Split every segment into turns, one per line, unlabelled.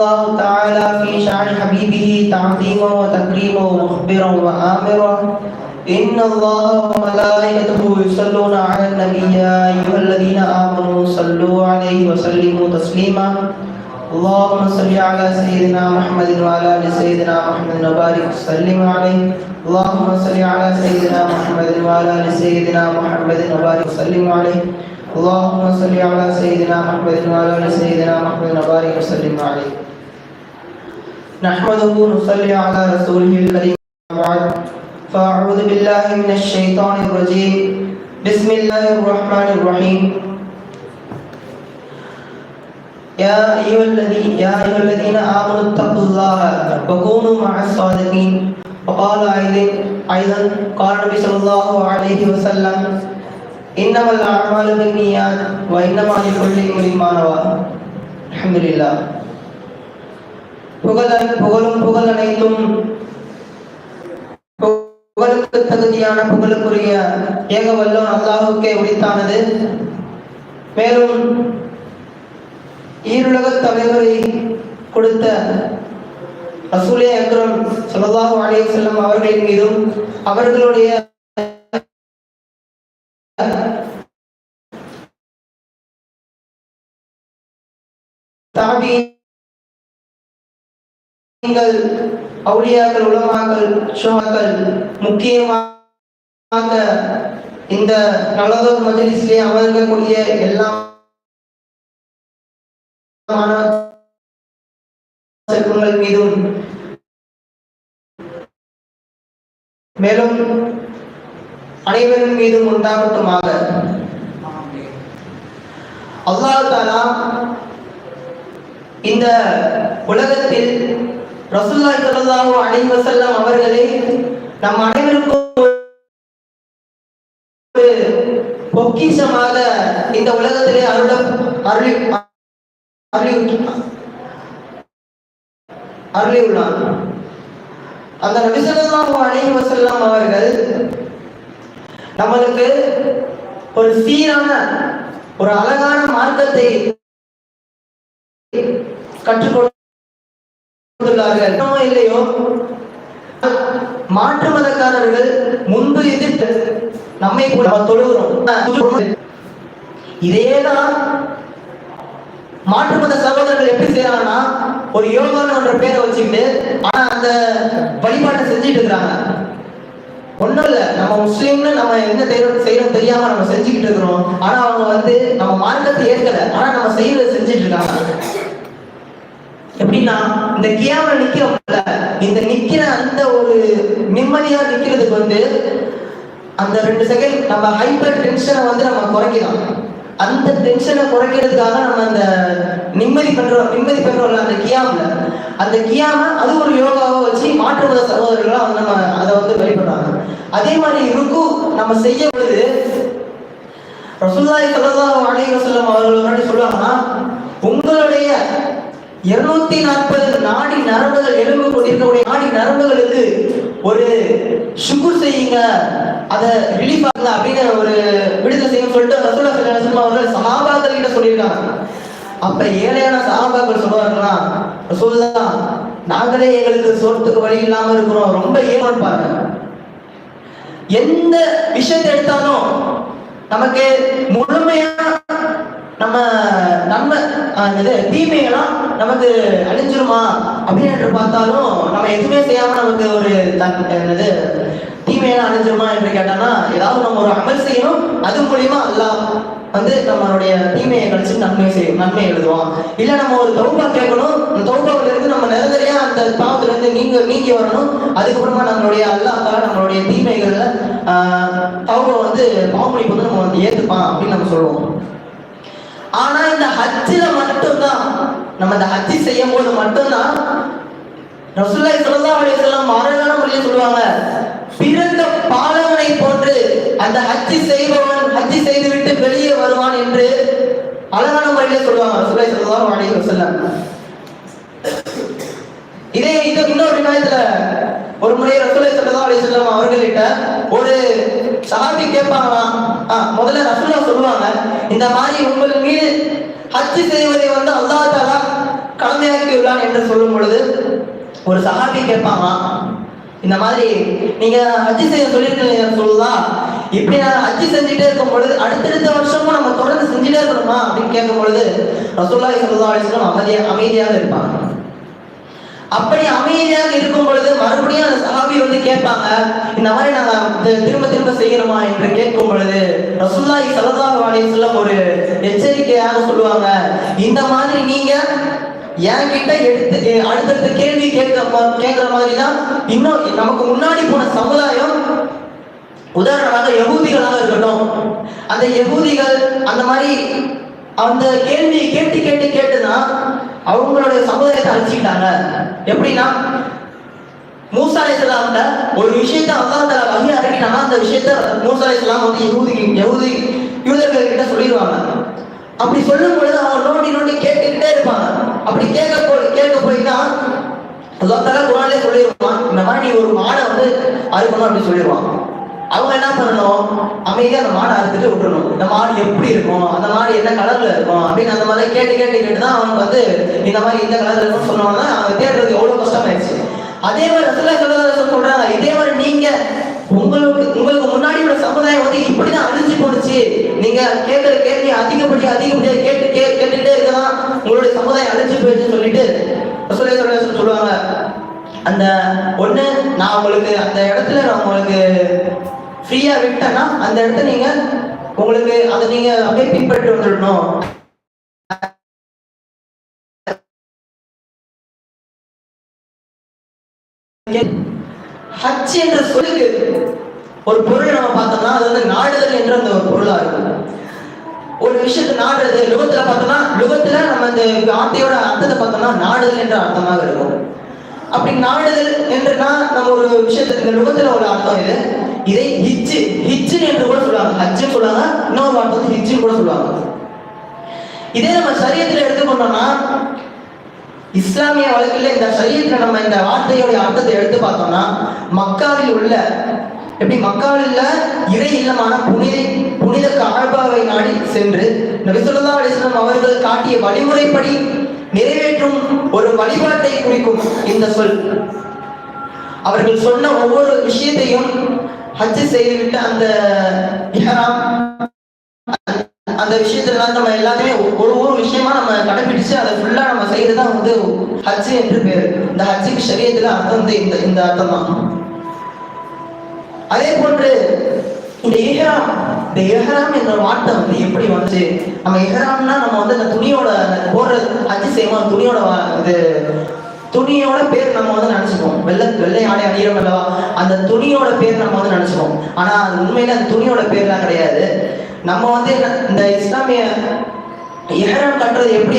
الله تعالى في شعر حبيبه تعظيما وتكريما ومخبرا وآمرا. إن الله وملائكته يصلون على النبي يا أيها الذين آمنوا صلوا عليه وسلموا تسليما. اللهم صل على سيدنا محمد وعلى آل سيدنا محمد وبارك وسلم عليه. اللهم صل على سيدنا محمد وعلى آل سيدنا محمد وبارك وسلم عليه. اللهم صل على سيدنا محمد وعلى آل سيدنا محمد وبارك وسلم عليه. نحمده ونصلي على رسوله الكريم بعد. فأعوذ بالله من الشيطان الرجيم. بسم الله الرحمن الرحيم. يا أيها الذين يا أيها الذين آمنوا اتقوا الله وكونوا مع الصادقين. وقال أيضا قال النبي صلى الله عليه وسلم إنما الأعمال بالنيات وإنما لكل امرئ ما نوى. الحمد لله. புகழ் புகழும் புகழ் அனைத்தும் புகழுக்கு தகுதியான புகழுக்குரிய ஏக வல்லோன் அல்லாஹுக்கே உரித்தானது. மேலும் ஈருலக தலைவரை கொடுத்த ரசூலே அக்ரம் ஸல்லல்லாஹு அலைய செல்லம் அவர்களின் மீதும் அவர்களுடைய நீங்கள் அவுளியாக்கள் உலமாக்கள் ஷுஹாக்கள் முக்கியமாக இந்த நல்லதோர் மஜ்லிஸிலே அமர்க்கக்கூடிய எல்லா செல்வங்கள் மீதும் மேலும் அனைவரின் மீதும் உண்டாகட்டுமாக. அல்லாஹ் தாலா இந்த உலகத்தில் ரசுல்லா ஸல்லல்லாஹு அலைஹி வஸல்லம் அவர்களை நம் அனைவருக்கும் பொக்கிஷமாக இந்த உலகத்திலே அருள அருளி அருளி அருளியுள்ளார் அந்த நபி ஸல்லல்லாஹு அலைஹி அவர்கள் நம்மளுக்கு ஒரு சீரான ஒரு அழகான மார்க்கத்தை கற்றுக் இல்லையோ? மாற்று மதக்காரர்கள் முன்பு எதிர்த்து நம்மை கூட தொழுகிறோம். இதேதான் மாற்று மத சகோதரர்கள் எப்படி செய்யறாங்கன்னா ஒரு யோகான்ற என்ற பேரை வச்சுக்கிட்டு ஆனா அந்த வழிபாட்டை செஞ்சுட்டு இருக்கிறாங்க. ஒண்ணும் இல்ல நம்ம முஸ்லீம்னு நம்ம என்ன செய்யறோம் செய்யறோம் தெரியாம நம்ம செஞ்சுக்கிட்டு இருக்கிறோம். ஆனா அவங்க வந்து நம்ம மார்க்கத்தை ஏற்கல. ஆனா நம்ம செய்யறத செஞ்சுட்டு இருக்காங்க. எப்படின்னா இந்த கியாம நிக்கிறோம்ல இந்த நிக்கிற அந்த ஒரு நிம்மதியா நிக்கிறதுக்கு வந்து அந்த ரெண்டு செகண்ட் நம்ம ஹைப்பர் டென்ஷனை வந்து நம்ம குறைக்கலாம். அந்த டென்ஷனை குறைக்கிறதுக்காக நம்ம அந்த நிம்மதி பண்றோம் நிம்மதி பண்றோம்ல அந்த கியாம்ல அந்த கியாம அது ஒரு யோகாவை வச்சு மாற்றுவத சகோதரர்களாக வந்து நம்ம அதை வந்து வெளிப்படுறாங்க. அதே மாதிரி இருக்கும் நம்ம செய்ய பொழுது ரசுல்லாய் ஸல்லல்லாஹு அலைஹி வஸல்லம் அவர்கள் சொல்லுவாங்கன்னா உங்களுடைய இருநூத்தி நாற்பது நாடி நரம்புகள் எலும்பு கொண்டிருக்கக்கூடிய நாடி நரம்புகளுக்கு ஒரு சுகுர் செய்யுங்க. அதை ரிலீஃப் ஆகுங்க அப்படிங்கிற ஒரு விடுதலை செய்யும் சொல்லிட்டு ரசூலா அவர்கள் சஹாபாக்கள் கிட்ட சொல்லியிருக்காங்க. அப்ப ஏழையான சஹாபாக்கள் சொல்லுவார்களா சொல்லலாம் நாங்களே எங்களுக்கு சோத்துக்கு வழி இல்லாம இருக்கிறோம். ரொம்ப ஏமாப்பாங்க பாருங்க. எந்த விஷயத்தை எடுத்தாலும் நமக்கு முழுமையா நம்ம நம்ம இது தீமையெல்லாம் நமக்கு அழிஞ்சிருமா? அப்படின்னு பார்த்தாலும் நம்ம எதுவுமே செய்யாம நமக்கு ஒரு என்னது தீமையெல்லாம் அழிஞ்சிருமா என்று கேட்டானா ஏதாவது நம்ம ஒரு அமல் செய்யணும் அது மூலியமா அல்லாஹ் வந்து நம்மளுடைய தீமையை கழிச்சு நன்மை செய்யும் நன்மை எழுதுவான். இல்ல நம்ம ஒரு தௌபா கேட்கணும் அந்த தௌபாவில இருந்து நம்ம நிரந்தரியா அந்த பாவத்துல இருந்து நீங்க நீங்கி வரணும் அதுக்கப்புறமா நம்மளுடைய அல்லாஹ் நம்மளுடைய தீமைகள்ல ஆஹ் வந்து பாவமொழிப்பு வந்து நம்ம வந்து ஏத்துப்பான் அப்படின்னு நம்ம சொல்லுவோம். ஆனா இந்த ஹஜ்ஜில மட்டும்தான். நம்ம இந்த ஹஜ்ஜி செய்யும் போது மட்டும்தான் ரசூலுல்லாஹி ஸல்லல்லாஹு அலைஹி வஸல்லம் அழகான முறையில் சொல்லுவாங்க பிறந்த பாலவனை போன்று அந்த ஹஜ்ஜி செய்பவன் ஹஜ்ஜி செய்துவிட்டு வெளியே வருவான் என்று அழகான முறையிலே சொல்லுவாங்க ரசூலுல்லாஹி ஸல்லல்லாஹு அலி வஸல்லம். இதே இது இன்னொரு விநாயகத்துல ஒரு முறை ரசூலுல்லாஹி ஸல்லல்லாஹு அலி வஸல்லம் அவர்களிட்ட ஒரு சஹாபி கேட்பாங்களாம். ஆ, முதல்ல ரசூலா சொல்லுவாங்க இந்த மாதிரி உங்கள் மீது ஹஜ் செய்வதை வந்து அல்லாஹ் தாலா கடமையாக்கியுள்ளான் என்று சொல்லும் பொழுது ஒரு சஹாபி கேட்பாங்க இந்த மாதிரி நீங்க ஹஜ்ஜி செய்ய சொல்லியிருக்கீங்க சொல்லலாம் இப்படி நான் ஹஜ்ஜி செஞ்சுட்டே இருக்கும் பொழுது அடுத்தடுத்த வருஷமும் நம்ம தொடர்ந்து செஞ்சுட்டே இருக்கணுமா? அப்படின்னு கேட்கும் பொழுது ரசூல்லா சல்லா அமைதியாக அமைதியாக இருப்பாங்க. அப்படி அமைதியாக இருக்கும் பொழுது மறுபடியும் அந்த சஹாபி வந்து கேட்பாங்க இந்த மாதிரி நாங்க திரும்ப திரும்ப செய்யணுமா என்று கேட்கும் பொழுது ரசூல்லாய் சல்லல்லாஹு அலைஹி ஒரு எச்சரிக்கையாக சொல்லுவாங்க இந்த மாதிரி நீங்க என்கிட்ட எடுத்து அடுத்தடுத்த கேள்வி கேட்கிற கேட்கிற மாதிரி தான் இன்னும் நமக்கு முன்னாடி போன சமுதாயம் உதாரணமாக யகூதிகளாக இருக்கட்டும் அந்த யகூதிகள் அந்த மாதிரி அந்த கேள்வியை கேட்டு கேட்டு கேட்டுதான் அவங்களுடைய சமுதாயத்தை அழிச்சுக்கிட்டாங்க. எப்படின்னா மூசா அலைஹிஸ்ஸலாம்ட்ட ஒரு விஷயத்தை அல்லாஹ் தஆலா வஹி இறக்கிட்டானா அந்த விஷயத்தை மூசா அலைஹிஸ்ஸலாம் வந்து யூதி யகூதி யூதர்கள் கிட்ட சொல்லிடுவாங்க. அப்படி சொல்லும் பொழுது அவங்க நோண்டி நோண்டி கேட்டுக்கிட்டே இருப்பாங்க. அப்படி கேட்க போய் கேட்க போய் தான் அல்லாஹ் சொல்லிடுவான் இந்த மாதிரி நீ ஒரு மாடை வந்து அறுக்கணும் அப்படி சொல்லிடுவான். அவங்க என்ன பண்ணணும்? அமைதியா அந்த மாடை அறுத்துட்டு விட்டுணும் இந்த மாடு எப்படி இருக்கும்? அந்த மாடு என்ன கலர்ல இருக்கும்? அப்படின்னு அந்த மாதிரி கேட்டு கேட்டு கேட்டு தான் அவங்க வந்து இந்த மாதிரி இந்த கலர்ல இருக்கும்னு சொன்னோம்னா அவங்க தேடுறது எவ்வளவு கஷ்டமாயிடுச்சு. அதே மாதிரி ரசூலுல்லாஹி ஸல்லல்லாஹு சொல்றாங்க இதே மாதிரி நீங்க உங்களுக்கு உங்களுக்கு முன்னாடி உள்ள சமுதாயம் வந்து இப்படிதான் அழிஞ்சு போணுச்சு. நீங்க கேட்கற கேள்வி அதிகப்படியா அதிகப்படியா கேட்டு கே கேட்டுட்டே இருக்கலாம். உங்களுடைய சமுதாயம் அழிஞ்சு போயிடுச்சுன்னு சொல்லிட்டு ரசூலுல்லாஹி சொல்லுவாங்க. அந்த ஒண்ணு நான் உங்களுக்கு அந்த இடத்துல நான் உங்களுக்கு ஃப்ரீயா விட்டேன்னா அந்த இடத்த நீங்க உங்களுக்கு அதை நீங்க அப்படியே பின்பற்றி வந்துடணும். ஹஜ் என்ற சொல்லுக்கு ஒரு பொருள் நம்ம பார்த்தோம்னா அது வந்து நாடுதல் என்ற அந்த ஒரு பொருளா இருக்கும். ஒரு விஷயத்தை நாடுறது லுகத்துல பார்த்தோம்னா லுகத்துல நம்ம இந்த வார்த்தையோட அர்த்தத்தை பார்த்தோம்னா நாடுதல் என்ற அர்த்தமாக இருக்கும். அப்படி நாடுதல் என்றுனா நம்ம ஒரு விஷயத்துக்கு இந்த லுகத்துல ஒரு அர்த்தம் இது. இதை ஹிஜ் ஹிஜ்ஜு என்று கூட சொல்லுவாங்க. ஹஜ்ஜுன்னு சொல்லுவாங்க. இன்னொரு வார்த்தை வந்து கூட சொல்லுவாங்க. இதே நம்ம சரியத்துல எடுத்துக்கொண்டோம்னா இஸ்லாமிய வழக்கில் இந்த சரியத்துல நம்ம இந்த வார்த்தையுடைய அர்த்தத்தை எடுத்து பார்த்தோம்னா மக்காவில் உள்ள எப்படி மக்காவில் உள்ள இறை இல்லமான புனித புனித காபாவை நாடி சென்று நபிசுல்லா அலிஸ்லாம் அவர்கள் காட்டிய வழிமுறைப்படி நிறைவேற்றும் ஒரு வழிபாட்டை குறிக்கும் இந்த சொல். அவர்கள் சொன்ன ஒவ்வொரு விஷயத்தையும் ஹஜ் செய்துவிட்டு அந்த இஹராம் அந்த விஷயத்துல நம்ம எல்லாத்தையுமே ஒரு ஒரு விஷயமா நம்ம கடைபிடிச்சு அதை ஃபுல்லா நம்ம செய்யறதுதான் வந்து ஹஜ் என்று பேரு. இந்த ஹஜ்ஜுக்கு சரியத்துல அர்த்தம் வந்து இந்த இந்த அர்த்தம் தான். அதே போன்று இந்த இஹராம் இந்த இஹ்ராம் என்ற வார்த்தை வந்து எப்படி வந்துச்சு நம்ம எஹராம்னா நம்ம வந்து அந்த துணியோட போடுற ஹஜ் செய்வோம் துணியோட இது துணியோட பேர் நம்ம வந்து நினைச்சுப்போம் வெள்ளை வெள்ளை ஆடை அணியிறோம் அல்லவா? அந்த துணியோட பேர் நம்ம வந்து நினைச்சுப்போம் ஆனா அது உண்மையில அந்த துணியோட பேர்லாம் கிடையாது. நம்ம வந்து இந்த இஸ்லாமிய இஹ்ராம் கட்டுறது எப்படி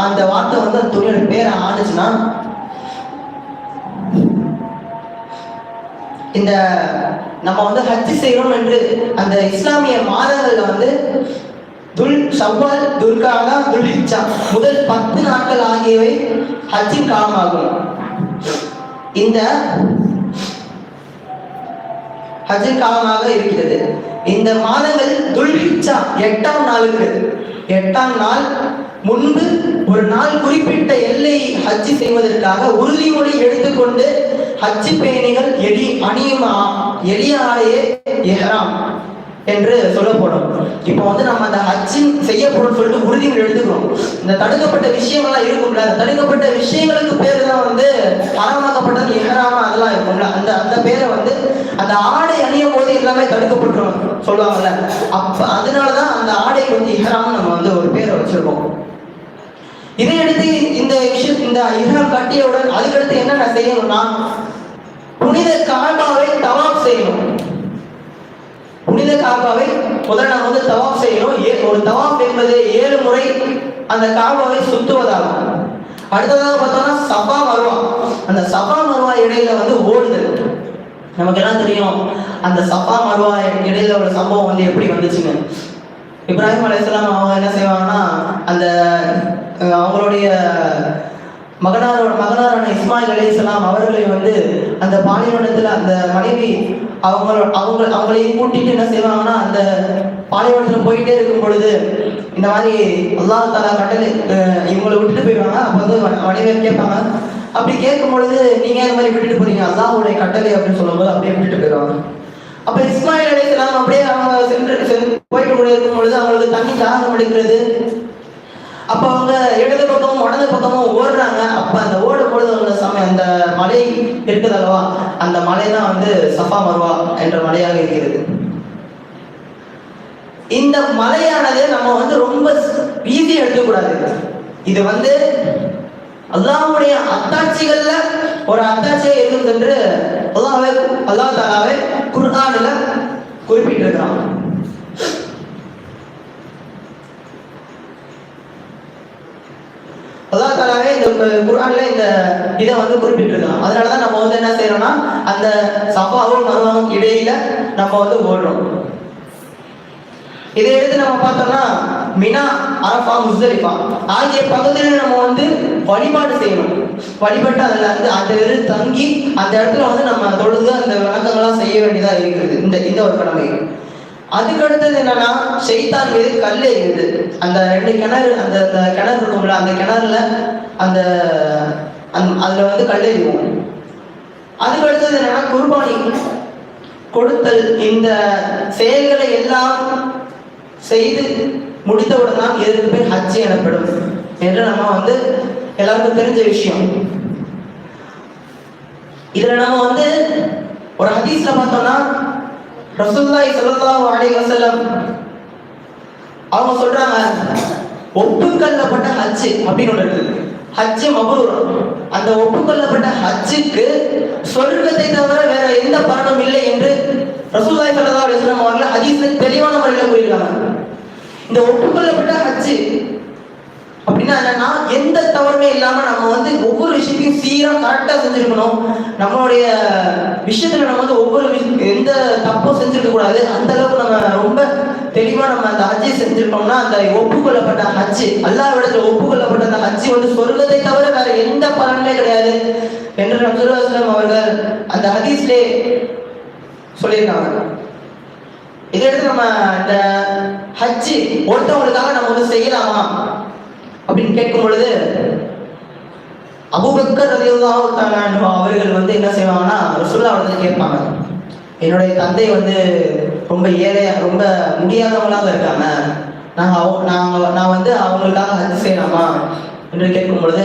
அந்த வார்த்தை வந்து அந்த துணியோட பேரை ஆணுச்சுன்னா இந்த நம்ம வந்து ஹஜ் செய்யறோம் என்று அந்த இஸ்லாமிய மாதங்கள்ல வந்து துல் சவ்வால் துல்காதா துல்ஹிஜ்ஜா. முதல் பத்து நாட்கள் ஆகியவை ஹஜ்ஜின் காலமாகும். இந்த ஹஜ்ஜின் காலமாக இருக்கிறது. இந்த மாதங்கள் துல்ஹிஜ்ஜா எட்டாம் நாளுக்கு. எட்டாம் நாள் முன்பு ஒரு நாள் குறிப்பிட்ட எல்லை ஹஜ்ஜி செய்வதற்காக உறுதிமொழி எடுத்துக்கொண்டு ஹஜ்ஜி பயணிகள் எளி அணியுமா எளிய ஆடையே எஹராம். என்று சொல்லப்படும். இப்போ வந்து நம்ம அந்த ஹஜ்ஜின் செய்யப்படும் சொல்லிட்டு உறுதிமொழி எழுதுகிறோம். இந்த தடுக்கப்பட்ட விஷயங்கள்லாம் இருக்கும்ல அந்த தடுக்கப்பட்ட விஷயங்களுக்கு பேர் தான் வந்து அறமாக்கப்பட்டது எஹ்ராமா அதெல்லாம் இருக்கும்ல. அந்த அந்த பேரை வந்து அந்த ஆடை அணியும் போது எல்லாமே தடுக்கப்பட்டுரும் சொல்லுவாங்கல்ல. அப்ப அதனாலதான் அந்த ஆடைக்கு வந்து இஹ்ராம் நம்ம வந்து ஒரு பேரை வச்சிருக்கோம். இதையடுத்து இந்த விஷயம் இந்த இஹராம் கட்டியவுடன் அதுக்கடுத்து என்னென்ன செய்யணும்னா புனித காபாவை தவாப் செய்யணும். புனித காபாவை முதல்ல நாம் வந்து தவாப் செய்யணும். ஏ- ஒரு தவாப் என்பது ஏழு முறை அந்த காபாவை சுத்துவதாகும். அடுத்ததாக பார்த்தோம்னா சபா மருவா. அந்த சபா மருவா இடையில வந்து ஓடுதல் நமக்கு எல்லாம் தெரியும் அந்த சபா மருவா இடையில ஒரு சம்பவம் வந்து எப்படி வந்துச்சுங்க இப்ராஹிம் அலையாம் அவங்க என்ன செய்வாங்கன்னா அந்த அவங்களுடைய மகனாரோட மகனாரான இஸ்மாயில் அலைஹிஸ்ஸலாம் அவர்களை வந்து அந்த பாலைவனத்துல அந்த மனைவி அவங்களோட அவங்க அவங்களையும் கூட்டிட்டு என்ன செய்வாங்கன்னா அந்த பாலைவனத்துல போயிட்டே இருக்கும் பொழுது இந்த மாதிரி அல்லாஹ் தாலா கட்டளை இவங்களை விட்டுட்டு போயிடுவாங்க. அப்போ வந்து மனைவியை கேட்பாங்க? அப்படி கேட்கும் பொழுது நீங்க இந்த மாதிரி விட்டுட்டு போறீங்க? அல்லாஹுடைய கட்டளை அப்படின்னு சொல்லும்போது அப்படியே விட்டுட்டு போயிடுவாங்க. அப்ப இஸ்மாயில் அலைஹிஸ்ஸலாம் அப்படியே அவங்க சென்று சென்று போயிட்டு கூட இருக்கும் பொழுது அவங்களுக்கு தண்ணி தாகம் எடுக்கிறது அப்ப அவங்க இடது பக்கமும் வலது பக்கமும் ஓடுறாங்க. அப்ப அந்த ஓடும் பொழுது அவங்க சமயம் அந்த மலை இருக்குது அல்லவா அந்த மலை தான் வந்து சஃபா மருவா என்ற மலையாக இருக்கிறது. இந்த மலையானது நம்ம வந்து ரொம்ப ஈஸியா எடுக்கக்கூடாது இது. வந்து அல்லாவுடைய அத்தாட்சிகள்ல ஒரு அத்தாட்சியை இருக்கும் என்று அல்லாவே அல்லா தாலாவே குர்ஆன்ல குறிப்பிட்டிருக்கிறான் அல்லாஹ் குரான்ல இந்த குர்ஆன்ல இந்த இதை வந்து குறிப்பிட்டிருக்கலாம் அதனால தான் நம்ம வந்து என்ன செய்யறோம்னா அந்த சஃபாவும் மருவாவும் இடையில நம்ம வந்து ஓடுறோம். இதை எடுத்து நம்ம பார்த்தோம்னா மினா அரஃபா முஸ்தலிஃபா ஆகிய பகுதியில நம்ம வந்து வழிபாடு செய்யணும். வழிபட்டு அதில் வந்து அந்த இடத்துல தங்கி அந்த இடத்துல வந்து நம்ம தொழுது அந்த வணக்கங்கள்லாம் செய்ய வேண்டியதா இருக்கிறது. இந்த இந்த ஒரு கடமை. அதுக்கு அடுத்தது என்னன்னா செய்தான் மீது கல் எறியுது. அந்த ரெண்டு கிணறு அந்த அந்த கிணறு இருக்கும்ல அந்த கிணறுல அந்த அந் அதுல வந்து கல்லெறிவோம். அதுக்கு அடுத்தது என்னன்னா குர்பானி. கொடுத்தல் இந்த செயல்களை எல்லாம் செய்து முடித்தவுடன் தான் இதற்கு பேர் ஹஜ் எனப்படும் என்று நம்ம வந்து எல்லாருக்கும் தெரிஞ்ச விஷயம். இதுல நம்ம வந்து ஒரு ஹதீஸ்ல பார்த்தோம்னா ரசூல்லாய் சொல்லலாம் அலைஹி வசலம் அவங்க சொல்றாங்க ஒப்புக்கல்லப்பட்ட ஹஜ் அப்படின்னு ஒன்று இருக்குது. ஹஜ் மபரூர். அந்த ஒப்புக்கொள்ளப்பட்ட ஹஜ்ஜுக்கு சொர்க்கத்தை தவிர வேற எந்த பலனும் இல்லை என்று ரசூலாய் சல்லா அலிஸ்லாம் அவர்கள் ஹதீஸ் தெளிவான முறையில் கூறியிருக்காங்க. இந்த ஒப்புக்கொள்ளப்பட்ட ஹஜ்ஜு அப்படின்னா என்னன்னா எந்த தவறுமே இல்லாம நம்ம வந்து ஒவ்வொரு விஷயத்தையும் சீரா கரெக்டா செஞ்சிருக்கணும். நம்மளுடைய விஷயத்துல நம்ம வந்து ஒவ்வொரு எந்த தப்பும் செஞ்சிருக்க கூடாது அந்த அளவுக்கு நம்ம ரொம்ப தெளிவா நம்ம அந்த ஹஜ்ஜை செஞ்சிருக்கோம்னா அந்த ஒப்புக்கொள்ளப்பட்ட ஹஜ் அல்லாஹ் இடத்துல ஒப்புக்கொள்ளப்பட்ட அந்த ஹஜ் வந்து சொர்க்கத்தை தவிர வேற எந்த பலனுமே கிடையாது என்று நம்சுல்லாஸ்லாம் அவர்கள் அந்த ஹதீஸ்லே சொல்லியிருக்காங்க. இதை எடுத்து நம்ம இந்த ஹஜ் ஒருத்தவங்களுக்காக நம்ம வந்து செய்யலாமா அப்படின்னு கேட்கும் பொழுது அபுபக்கர் ரலியல்லாஹு தஆலா அவர்கள் வந்து என்ன செய்வாங்கன்னா ரசூலுல்லாஹ் வந்து கேட்பாங்க. என்னுடைய தந்தை வந்து ரொம்ப ஏழையா ரொம்ப முடியாதவங்களாக இருக்காங்க நாங்கள் அவங்க நாங்கள் நான் வந்து அவங்களுக்காக ஹஜ் செய்யலாமா? என்று கேட்கும் பொழுது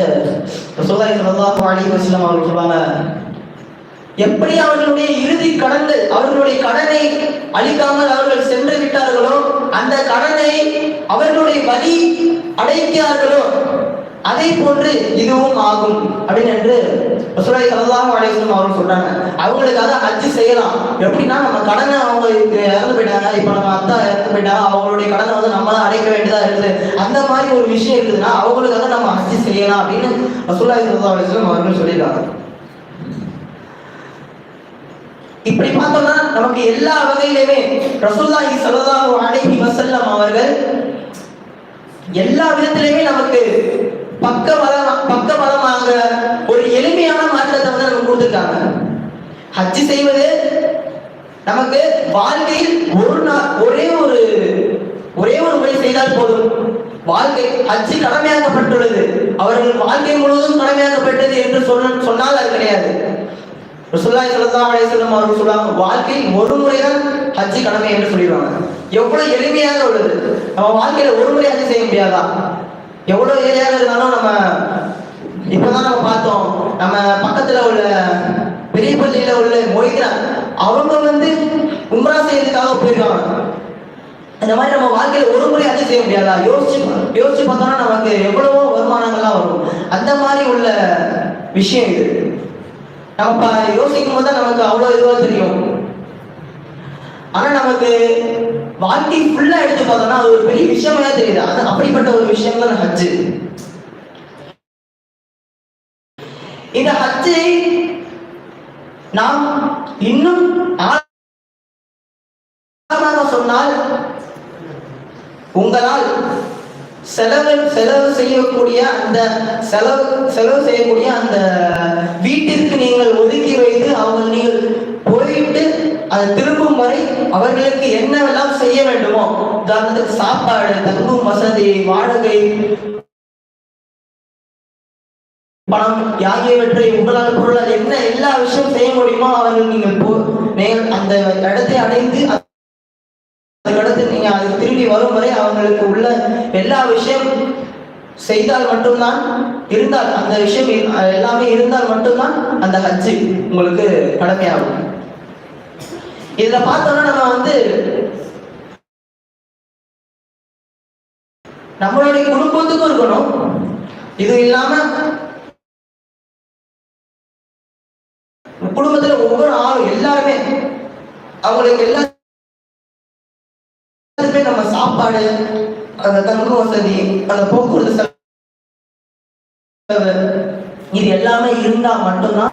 ரசூலுல்லாஹி ஸல்லல்லாஹு அலைஹி வஸல்லம் அவர்கள் சொல்லுவாங்க எப்படி அவர்களுடைய இறுதி கடந்து அவர்களுடைய கடனை அளிக்காமல் அவர்கள் சென்று விட்டார்களோ அந்த கடனை அவர்களுடைய வழி அடைக்கிறார்களோ அதே போன்று இதுவும் ஆகும். அப்படின்னு என்று ரசூலுல்லாஹி ஸல்லல்லாஹு அலைஹி அவர்கள் சொல்றாங்க. அவங்களுக்காக ஹஜ் செய்யலாம். எப்படின்னா நம்ம கடனை அவங்க இறந்து போயிட்டாங்க. இப்போ நம்ம அத்தா இறந்து போயிட்டாங்க. அவங்களுடைய கடனை வந்து நம்ம தான் அடைக்க வேண்டியதா இருக்குது. அந்த மாதிரி ஒரு விஷயம் இருக்குதுன்னா அவங்களுக்காக நம்ம ஹஜ் செய்யலாம் அப்படின்னு சுல்லாய் சலதா அலைஹி அவர்கள் சொல்லியிருக்காங்க. இப்படி பார்த்தோம்னா நமக்கு எல்லா வகையிலுமே ரசூல்லாஹி ஸல்லல்லாஹு அலைஹி வஸல்லம் அவர்கள் எல்லா விதத்திலுமே நமக்கு பக்க மதமாக பக்க பக்கபலமாக ஒரு எளிமையான மாற்றத்தை வந்து நமக்கு கொடுத்துருக்காங்க. ஹஜ் செய்வது நமக்கு வாழ்க்கையில் ஒரு நாள் ஒரே ஒரு ஒரே ஒரு முறை செய்தால் போதும். வாழ்க்கை ஹஜ் கடமையாக்கப்பட்டுள்ளது. அவர்கள் வாழ்க்கை முழுவதும் கடமையாக்கப்பட்டது என்று சொன்ன சொன்னால் அது கிடையாது. ரசூலுல்லாஹி ஸல்லல்லாஹு அலைஹி வஸல்லம் அவர்கள் சொல்லுவாங்க வாழ்க்கை ஒரு முறைதான் தான் கடமை என்று சொல்லிடுவாங்க. எவ்வளவு எளிமையாக உள்ளது. நம்ம வாழ்க்கையில ஒரு முறை ஹஜ் செய்ய முடியாதா? எவ்வளவு ஏரியாவில் இருந்தாலும் நம்ம இப்பதான் நம்ம பார்த்தோம். நம்ம பக்கத்துல உள்ள பெரிய பள்ளியில உள்ள மொய்தா அவங்க வந்து உம்ரா செய்யறதுக்காக போயிருக்காங்க. இந்த மாதிரி நம்ம வாழ்க்கையில ஒரு முறை அது செய்ய முடியாதா? யோசிச்சு யோசிச்சு பார்த்தோம்னா நமக்கு எவ்வளவோ வருமானங்கள்லாம் வரும். அந்த மாதிரி உள்ள விஷயம் இது. நம்ம யோசிக்கும் போது தான் நமக்கு அவ்வளோ இதுவா தெரியும். ஆனா நமக்கு வாழ்க்கை ஃபுல்லா எடுத்து பார்த்தோம்னா அது ஒரு பெரிய விஷயமா தெரியுது. அது அப்படிப்பட்ட ஒரு விஷயம் தான் ஹஜ்ஜு. இந்த ஹஜ்ஜை நாம் இன்னும் சொன்னால் உங்களால் செலவு செலவு செய்யக்கூடிய அந்த செலவு செலவு செய்யக்கூடிய அந்த வீட்டிற்கு நீங்கள் ஒதுக்கி வைத்து அவங்க நீங்கள் போயிட்டு அது திரும்பும் வரை அவர்களுக்கு என்னவெல்லாம் செய்ய வேண்டுமோ உதாரணத்துக்கு சாப்பாடு தங்கும் வசதி வாடகை பணம் ஆகியவற்றை உங்களால் பொருளால் என்ன எல்லா விஷயம் செய்ய முடியுமோ அவர்கள் நீங்கள் போ நீங்கள் அந்த இடத்தை அடைந்து அந்த இடத்தை நீங்க அது திரும்பி வரும் வரை அவங்களுக்கு உள்ள எல்லா விஷயம் செய்தால் மட்டும்தான் இருந்தால் அந்த விஷயம் எல்லாமே இருந்தால் மட்டும்தான் அந்த ஹஜ்ஜு உங்களுக்கு கடமையாகும். இதுல பார்த்தோம்னா நம்ம வந்து நம்மளுடைய குடும்பத்துக்கும் இருக்கணும். இது இல்லாம குடும்பத்துல ஒவ்வொரு ஆளும் எல்லாருமே அவங்களுக்கு எல்லா எல்லாத்துக்குமே நம்ம சாப்பாடு அந்த தங்கு வசதி அந்த போக்குவரத்து செலவு இது எல்லாமே இருந்தா மட்டும்தான்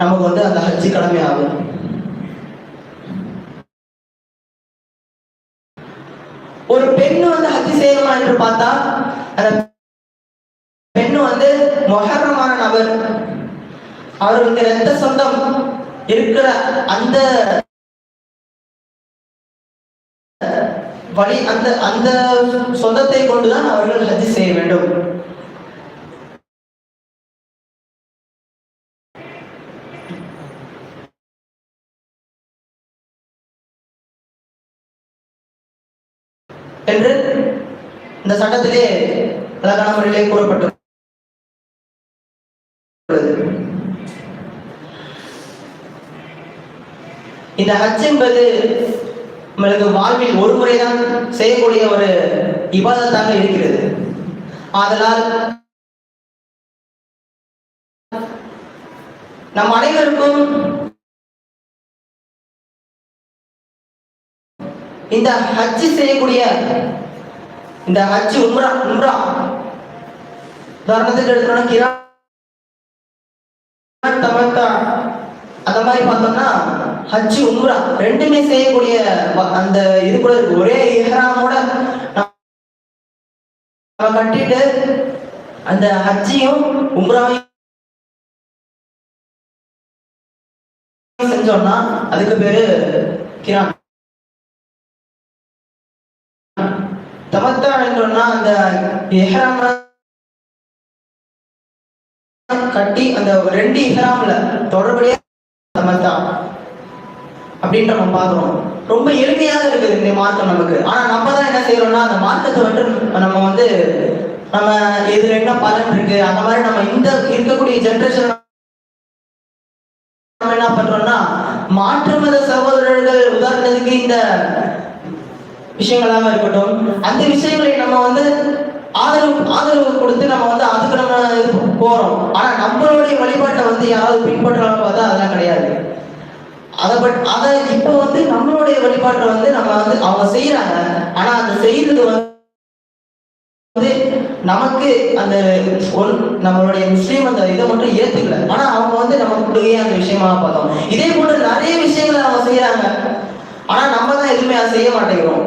நமக்கு வந்து அந்த ஹஜ்ஜி கடமை ஆகும். ஒரு பெண்ணு வந்து ஹஜ்ஜி செய்யணுமா என்று பார்த்தா அந்த பெண்ணு வந்து மொஹரமான நபர். அவர்களுக்கு எந்த சொந்தம் இருக்கிற அந்த வழி அந்த அந்த சொந்தத்தை கொண்டுதான் அவர்கள் ஹஜ் செய்ய வேண்டும் என்று இந்த சட்டத்திலே அழகான முறையிலே கூறப்பட்டுள்ளது இந்த ஹஜ் என்பது நம்மளுக்கு வாழ்வில் ஒரு முறைதான் செய்யக்கூடிய ஒரு இபாதத்தாக இருக்கிறது. ஆதலால் நம் அனைவருக்கும் இந்த ஹஜ் செய்யக்கூடிய இந்த ஹஜ் உம்ரா உம்ரா. உதாரணத்துக்கு எடுத்தோம்னா கிரா தமத்தா அந்த மாதிரி பார்த்தோம்னா ஹஜ் உம்ரா ரெண்டுமே செய்யக்கூடிய அந்த இது கூட இருக்கு. ஒரே இஹ்ராமோட நம்ம கட்டிட்டு அந்த ஹஜ்ஜையும் உம்ராவையும் செஞ்சோம்னா அதுக்கு பேரு கிரான் தமத்தா சொன்னா அந்த எஹ்ராம கட்டி அந்த ரெண்டு இஹ்ராம்ல தொடர்புடைய தமத்தா அப்படின்னு நம்ம பார்க்கிறோம். ரொம்ப எளிமையாக இருக்குது இந்த மார்க்கம் நமக்கு. ஆனா நம்ம தான் என்ன செய்யறோம்னா அந்த மார்க்கத்தை வந்து நம்ம வந்து நம்ம இதுல என்ன பலன் இருக்கு அந்த மாதிரி நம்ம இந்த இருக்கக்கூடிய ஜெனரேஷன் நம்ம என்ன பண்றோம்னா மாற்று மத சகோதரர்கள் உதாரணத்துக்கு இந்த விஷயங்களாக இருக்கட்டும் அந்த விஷயங்களை நம்ம வந்து ஆதரவு ஆதரவு கொடுத்து நம்ம வந்து அதுக்கு நம்ம போறோம். ஆனா நம்மளுடைய வழிபாட்டை வந்து யாராவது பின்பற்றலாம் பார்த்தா அதெல்லாம் கிடையாது. அதை பட் அதை இப்போ வந்து நம்மளுடைய வழிபாட்டை வந்து நம்ம வந்து அவங்க செய்யறாங்க. ஆனா அந்த செய்யறது வந்து நமக்கு அந்த ஒன் நம்மளுடைய முஸ்லீம் அந்த இதை மட்டும் ஏத்துக்கல. ஆனா அவங்க வந்து நமக்குள்ளேயே அந்த விஷயமா பார்த்தோம். இதே போல நிறைய விஷயங்களை அவங்க செய்யறாங்க. ஆனா நம்ம தான் எதுவுமே அதை செய்ய மாட்டேங்கிறோம்.